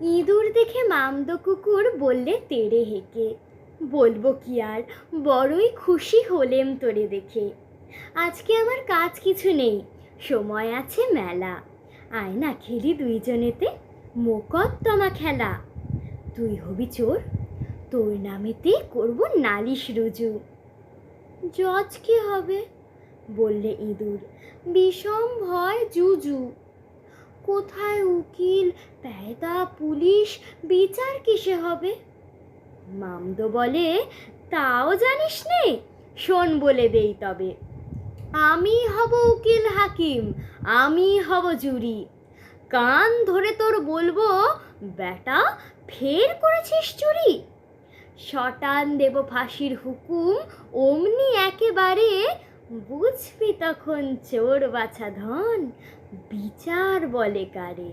ইঁদুর দেখে মামদো কুকুর বললে তেড়ে হেঁকে। বলব কি আর, বড়ই খুশি হলেম তোরে দেখে। আজকে আমার কাজ কিছু নেই, সময় আছে মেলা। আয় না খেলি দুইজনেতে, মোকদ্দমা খেলা। তুই হবি চোর, তোর নামেতে করব নালিশ রুজু। জজ কি হবে? বললে ইঁদুর, বিষম ভয় জুজু। কোথায় উকিল? পেয়দা পুলিশ বিচার কিসে হবে? মামদো বলে, তাও জানিস নে? শোন বলে দেই তবে। আমি হব উকিল হাকিম, আমি হব জুরি। কান ধরে তোর বলব, বেটা, ফের করেছিস চুরি? শটান দেব ফাঁসির হুকুম, অমনি একেবারে বুঝবি তখন চোর বাছা ধন বিচার বলে কারে।